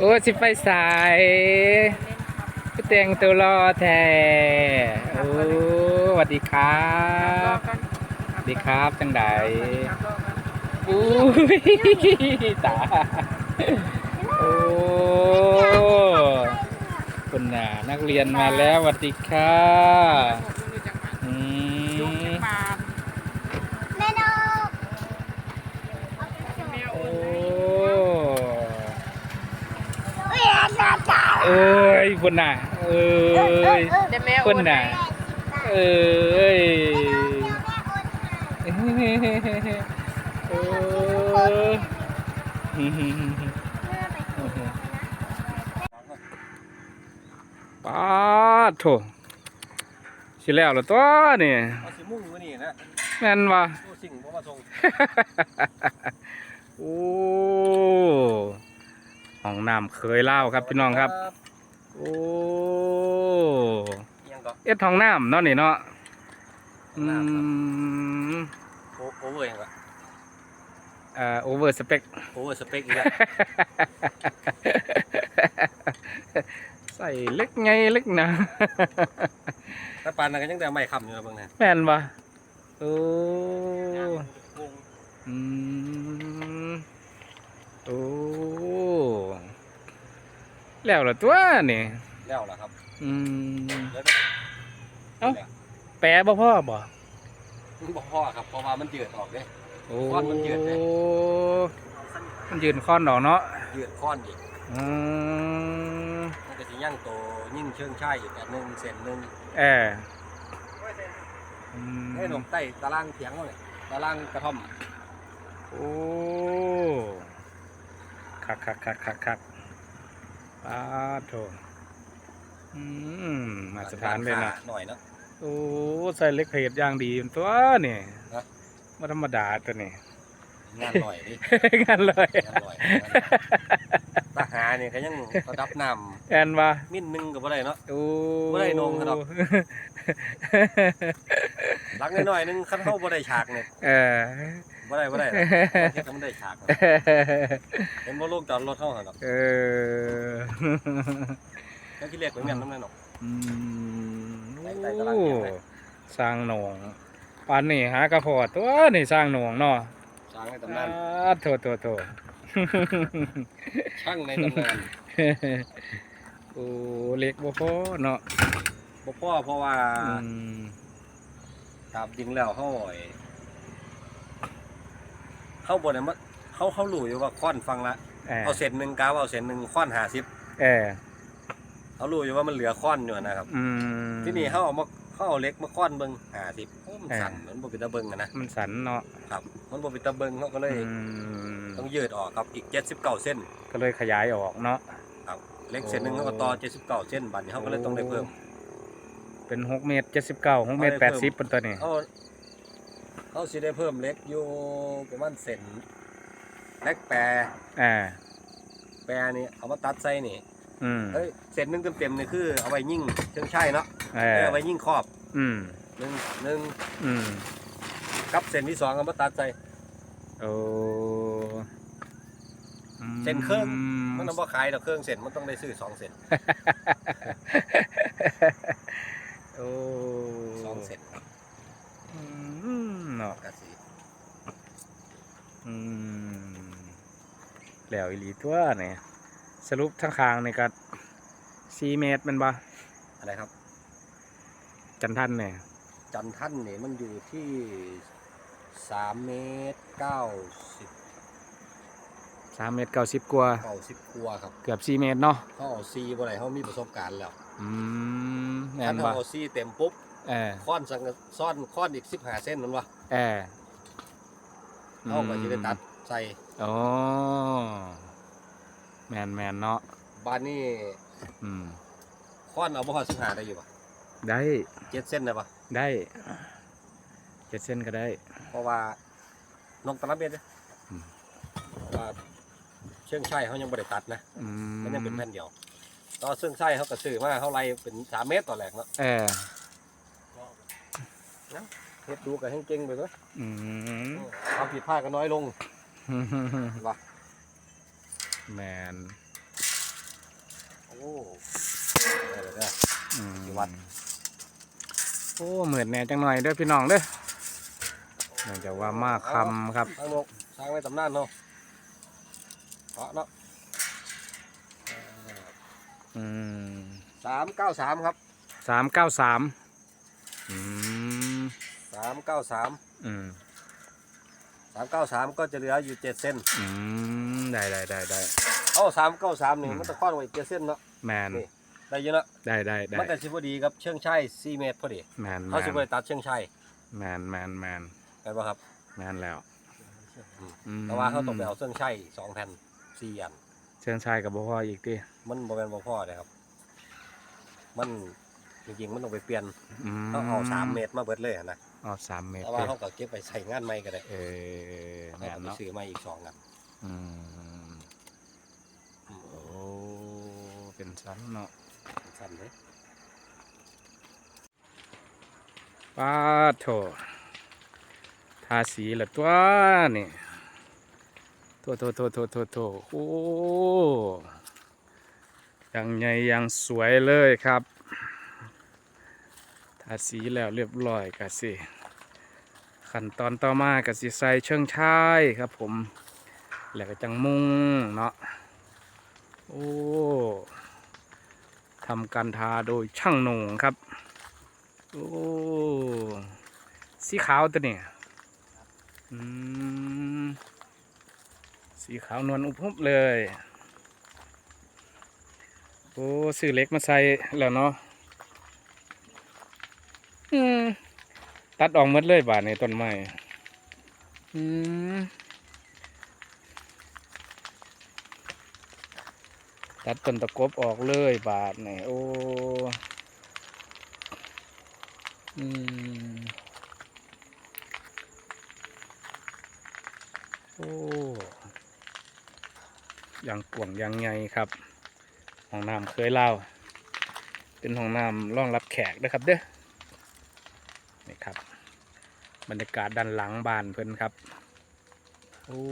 โอ้สิไปสายก็แต่งตัวรอแท้โอ้สวัสดีครับสวัสดีครับจังไดอู้ยตาโอ้คุณน่ะนักเรียนมาแล้วสวัสดีค่ะอืม แม่นก โอ้ เอ้ยจ้าจ้า เอ้ยคุณน่ะ เอ้ยเดี๋ยวแม่คนน่ะ เอ้ยโอ้ป้าดโถสิแล้วเหรอตัวนี่เอาสิมุ่งอยู่นี่นะแม่นวะโอ้สิ่งบ่มาส่งโอ้ห้องน้ำเคยเล่าครับพี่น้องครับ โอ้เอียงก็เอ็ดห้องน้ำเนาะนี่เนาะอืมโอโอเวอร์เอียงก็เอ่อโอเวอร์สเปคโอเวอร์สเปคอีกแล้วใส่เล็กไงเล็กนะถ้าปานนั้นก็ยังได้ไม่คำอยู่นะเบิ่งนะแม่นปะโอ้งงอืมโอ้ แล้วเหรอตัวนี่แล้วล่ะครับอืม แล้วเอ้า แปะบ่พ่อบ่บ่พอครับเพราะว่ามันยืดออกเด้ โอ้ค้อนมันยืดเลย มันยืนค้อนดอกเนาะยืดค้อนอีกอืมมันก็สิย่างโตยิ่งเชิงช่ายอีกอันหนึงเส้นหนึงเอออืมให้หนมใต้ตารางเถียงเขาเลยตารางกระท่อมโอ้คักคักคักคักคัก ป้าดโถอืมมาสถานเลยนะหน่อยเนาะโอ้ใส่เล็กเพจอย่างดีตัวนี่ฮะมาธรรมดาตัวนี่งานหน่อยดิกันเลยงานหน่อยทหารนี่ก็ยังระดับน้แอนวะำมิ้นหนึงก็บ่ได้เนาะโอ้บ่ได้นงซะดอกหลังน้อยๆหนึงคันเฮาบ่ได้ฉากเนี่ยเออ บ่ได้บ่ได้หรอกเฮ็ดให้มันได้ฉากเนาะเห็นบ่ลูกจอดรถเฮาหั่นดอกเออแล้วที่เรียกไปแม่นนำแน่นอนอืมใส่ใส่ตารางเก็บไว้สร้างหนองปานนี่หากระพอตัวนี่สร้างหนองเนาะช่างในตำนานอ่าโถโถโถช่างในตำนานโอ้เล็กบ่พอเนาะบ่พอเพราะว่าอืมตามจริงแล้วเฮาไอ้ เฮาบ่ได้มาเฮาเฮารู้อยู่ว่าค้อนฟังละเออเอาเส้นหนึงกาวเอาเส้นหนึงค้อน50เออเขารู้อยู่ว่ามันเหลือค้อนอยู่นะครับ อืมที่นี่เฮาเอามาเฮาเอาเหล็กมาค้อนเบิ่ง50โอ้มันสั่นเออมันบ่เป็นตาเบิ่งอะนะมันสันเนาะครับมันบ่เป็นตาเบิ่งเฮาก็เลยอืมต้องยืดออกครับอีก79เส้นก็เลยขยายออกเนาะครับเหล็กเส้นหนึงเขาก็ต่อ79เส้นบัดนี้เขาก็เลยต้องได้เพิ่ม เป็นหกเมตรเจ็ดสิบเก้าหกเมตรเอาแปได้ดเพิ่สิบมเป็นตัวนี้เขา เขาสิได้เพิ่มเหล็กอยู่ประมาณเส้นเหล็กแปรอ่าแปรนี่เอามาตัดใส่นี่อืมเอ้ยเส้นหนึงเต็มๆนี่คือเอาไว้ยิงเชิงชัยเนาะเอเอ้ยอเอาไว้ยิงครอบอืมหนึ่งหนึ่งอืมกับเส้นที่สองเอามาตัดใส่ โอ้อืม เส้นครึ่งมันเอาบ่ขายดอกเครื่องเส้นมันต้องได้ซื้อสองเส้นโอ้ สองเส้นครับ อืมเนาะกะสิอืมแล้วอีหลีตัวเนี่ยสรุปทั้งคางในกัสี่เมตรแมันบ่อะไรครับ จันทันเนี่ยจันทันนี่มันอยู่ที่สามเมตรเก้าสิบสามเมตรเก้าสิบกว่าเก้าสิบกว่าครับเกือบสี่เมตรเนาะเขาเอาซีบ่ได้เขามีประสบการณ์แล้วอืมแม่ถ้านเขาบ่เอาซีเต็มปุ๊บ เออค้อนสังกะซ่อนค้อนอีกสิบห้าเส้นนั่นวะเออเขาก็จะได้ตัดใส่โอ้แมนแมนเนาะบานนี่อืมค้อนเอาบ่ฮอดสิบห้าได้อยู่ปะได้เจ็ดเส้นได้ปะได้เจ็ดเส้นก็ได้ เพราะว่านกตะลับเบ็ดเนี่ยอืมว่าเชื่องชัยเขายังบ่ได้ตัดนะอืมมันยังเป็นแผ่นเดียวตอนเชื่องชัยเขาก็ซื้อมาเขาไล่เป็นสามเมตรต่อแหลกเนาะเออ เฮ็ดดูกับแห้งเก่งไปเนาะอืมความผิดพลาดก็น้อยลงว่ะแมนได้เลยเนี่ยอืมที่วัดโอ้เหมือนแหน่จังหน่อยเด้อพี่น้องเด้อเนื่องจากว่ามาคำครับทางนกสร้างไว้ตำนานเนาะเพราะเนาะอืมสามเก้าสามครับสามเก้าสามอืมสามเก้าสามอืมสามเก้าสามก็จะเหลืออยู่เจ็ดเส้นอืมได้ได้ได้ได้เอ้าสามเก้าสามนี่อืมมันจะคว้านไว้เจ็ดเส้นเนาะแมนนี่ได้เยอะเนาะได้ได้ได้มันก็สิบดีครับเชิงชัยสี่เมตรพอดีแมนแมเขาสิบนตัดเชิงชัยแมนแมนแมนเห็นป่ะครับแมนแล้วอืมแต่ว่าเขาต้องไปเอาเชิงชัยสองแผ่นสี่อันเชิญชายกับบ่พ่ออีกดิมันบ่แม่นบ่พอเลยครับ มันจริงๆมันต้องไปเปลี่ยนอืมต้องเอาสามเมตรมาเบิดเลยนะ เอาสามเมตรแต่ว่าเด้อเขาก็เก็บไปใส่งานใหม่ก็ได้เออแมเขานก็ไปเนาะซื้อมาอีกสองอันอืมโอ้เป็นชั้นเนาะสั้นเลยป้าดโถทาสีละตัวนี่โถโถโถโถโถโถโอ้ยังใหญ่ยังสวยเลยครับทาสีแล้วเรียบร้อยกะสิขั้นตอนต่อมากะสิใส่เชิงชายครับผม แล้วก็จังมุงเนาะโอ้ทำการทาโดยช่างหนงครับ โอ้สีขาวตัวเนี่ยอืมสีขาวนวลอุบหุบเลย โอ้ซื้อเล็กมาใส่แล้วเนาะ อืมตัดออกหมดเลยบาทในต้นไม้อืมตัดต้นตะกบออกเลยบาทนี่โอ้อืมโอ้ยังกวางยังไงครับห้องน้ำเคยเล่า เป็นห้องน้ำรองรับแขกนะครับเด้อ นี่ครับ บรรยากาศด้านหลังบ้านเพิ่นครับ โอ้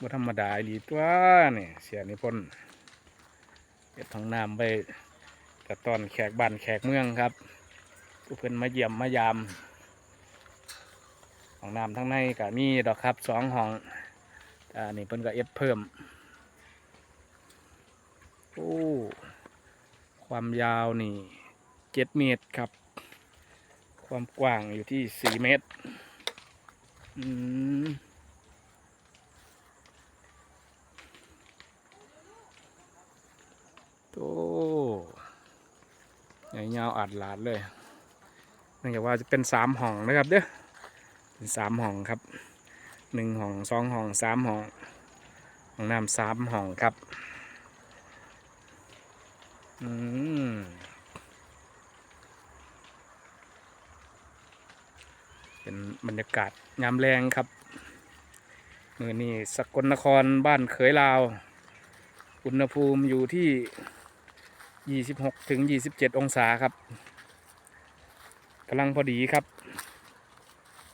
บ่ธรรมดาอีตัวนี่เสียนิพนธ์เก็บห้องน้ำไปกระตอนแขกบ้านแขกเมืองครับผู้เพิ่นมาเยี่ยมมายามห้องน้ำทั้งในก็มีดอกครับสองห้องแต่อันนี้เพิ่นก็เอ็ดเพิ่มโอ้ความยาวนี่เจ็ดเมตรครับ ความกว้างอยู่ที่สี่เมตร อืมโตใหญ่ยาวอัดหลาดเลยเนื่องจากว่าจะเป็นสามห้องนะครับเด้อเป็นสามห้องครับหนึ่งห้องสองห้องสามห้องห้องน้ำสามห้องครับ อืม เป็นบรรยากาศยามแรงครับมือนี้สกลนครบ้านเขยลาว อุณหภูมิอยู่ที่ 26ถึง27 องศาครับกำลังพอดีครับ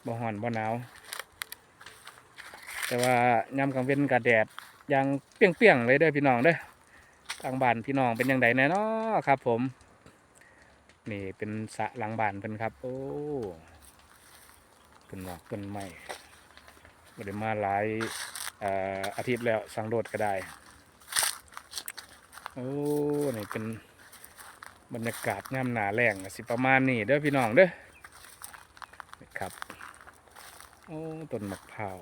บ่ห่อนบ่หนาว แต่ว่ายามกลางเว้นกับแดดยังเปรี้ยงๆเลยเด้อพี่น้องเด้อทางบ้านพี่น้องเป็นยังไงแน่นาะครับผม นี่เป็นสะหลังบ้านเป็นครับ โอ้ เป็นหมอกเป็นไม้บ่ได้มาหลายอาทิตย์แล้วสังโดดก็ได้ โอ้ นี่เป็นบรรยากาศย่ำหนาแรงสิประมาณนี้เด้อพี่น้องเด้อนี่ครับ โอ้ต้นมะพร้าว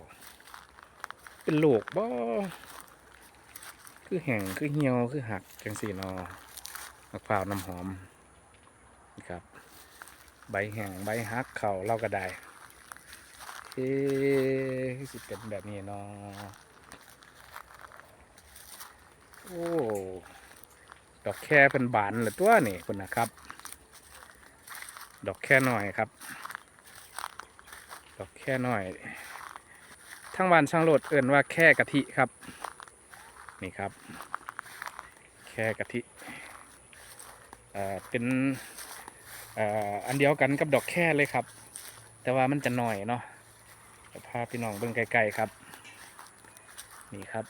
เป็นโลกบ่คือแห้งคือเหี่ยวคือหักจังสีนอมะพร้าวน้ำหอมนี่ครับ ใบแห้งใบหักเข่าเราก็ได้ เอ๊สิเป็นแบบนี้เนาะโอ้ดอกแค่เป็นบานหรือตัวนี่คุณนะครับ ดอกแค่หน่อยครับ ดอกแค่หน่อย ทั้งบ้านช่างโหลดเอิ่นว่าแค่กะทิครับ นี่ครับ แค่กะทิเอ่อเป็นเอ่ออันเดียวกันกับดอกแค่เลยครับ แต่ว่ามันจะหน่อยเนาะ เดี๋ยวพาพี่น้องเบิ่งไกลๆครับ นี่ครับ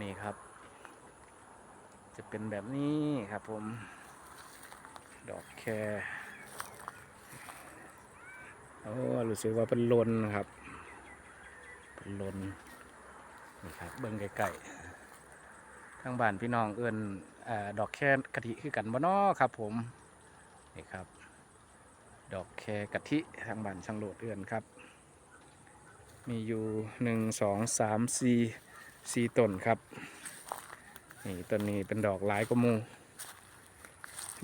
นี่ครับ จะเป็นแบบนี้ครับผม ดอกแคโอ้รู้สึกว่าเป็นลนครับ เป็นลนนี่ครับ เบิ่งไกลๆทางบ้านพี่น้องเอิ้นดอกแครกะทิคือกันบ่นอครับผม นี่ครับ ดอกแครกะทิทางบ้านช่างโหลดเอือนครับ มีอยู่หนึ่งสองสามสี่สี่ต้นครับ นี่ต้นนี้เป็นดอกหลายกว่ามู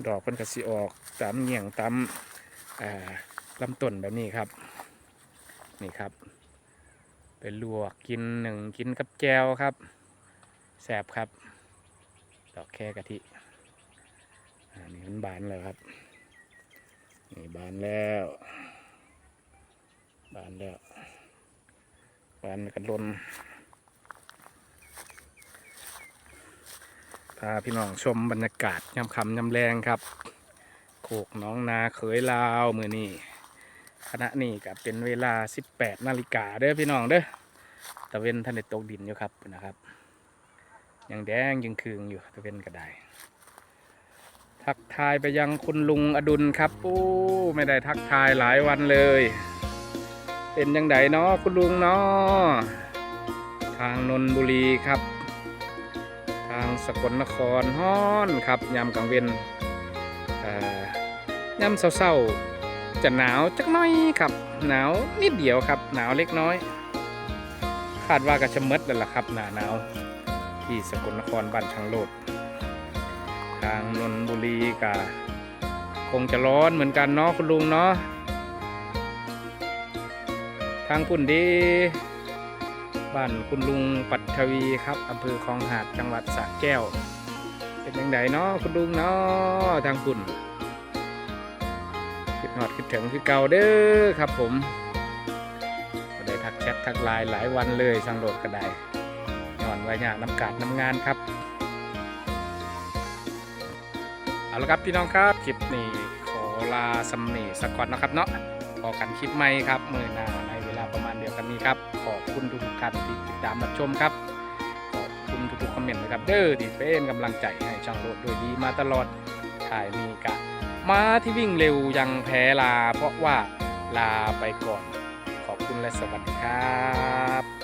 ดอกเป็นกระสีออกตามเงี่ยงตามลำต้นแบบนี้ครับ นี่ครับ ไปลวกกินหนึ่งกินกับแจวครับแสบครับ ดอกแค่กะทิอันนี้มันบานแล้วครับ นี่บานแล้ว บานแล้ว บานกันลนพาพี่น้องชมบรรยากาศยำคำยำแรงครับ โขกน้องนาเขยลาวมือนี่ขณะนี้ก็เป็นเวลา 18นาฬิกาเด้อพี่น้องเด้อตะเวนทันได้ตกดินอยู่ครับนะครับ ยังแดงยังคืงอยู่ตะเวนก็ได้ ทักทายไปยังคุณลุงอดุลครับโอ้ไม่ได้ทักทายหลายวันเลย เป็นยังไงเนาะคุณลุงเนาะทางนนบุรีครับ ทางสกลนครฮ้อนครับยามกลางเวนยามเศร้าๆจะหนาวจักน้อยครับ หนาวนิดเดียวครับ หนาวเล็กน้อย คาดว่าก็จะหมดแล้วล่ะครับหนาหนาวที่สกลนครบ้านช่างโลด ทางนนบุรีก็คงจะร้อนเหมือนกันเนาะคุณลุงเนาะทางพุ่นดีบ้านคุณลุงปัทวีครับอำเภอคลองหาดจังหวัดสระแก้ว เป็นยังไงเนาะคุณลุงเนาะทางคุณคิดหอดคิดถึงคือเก่าเด้อครับผมก็ได้ทักแชททักไลน์หลายวันเลยช่งโหลดก็ได้นอนไว้ยางน้ำกาดน้ำงานครับ ละครับพี่น้องครับคลิปนี้ขอลาสำนีสักก่อนนะครับเนาะพอกันคลิปใหม่ครับมือหน้าในเวลาประมาณเดียวกันนี้ครับ ขอบคุณทุกท่านที่ติดตามรับชมครับ ขอบคุณทุกๆคอมเมนต์นะครับเด้อที่เป็นกำลังใจให้ช่างโรดโดยดีมาตลอดถ่ายมีกะมาที่วิ่งเร็วยังแพ้ลา เพราะว่าลาไปก่อน ขอบคุณและสวัสดีครับ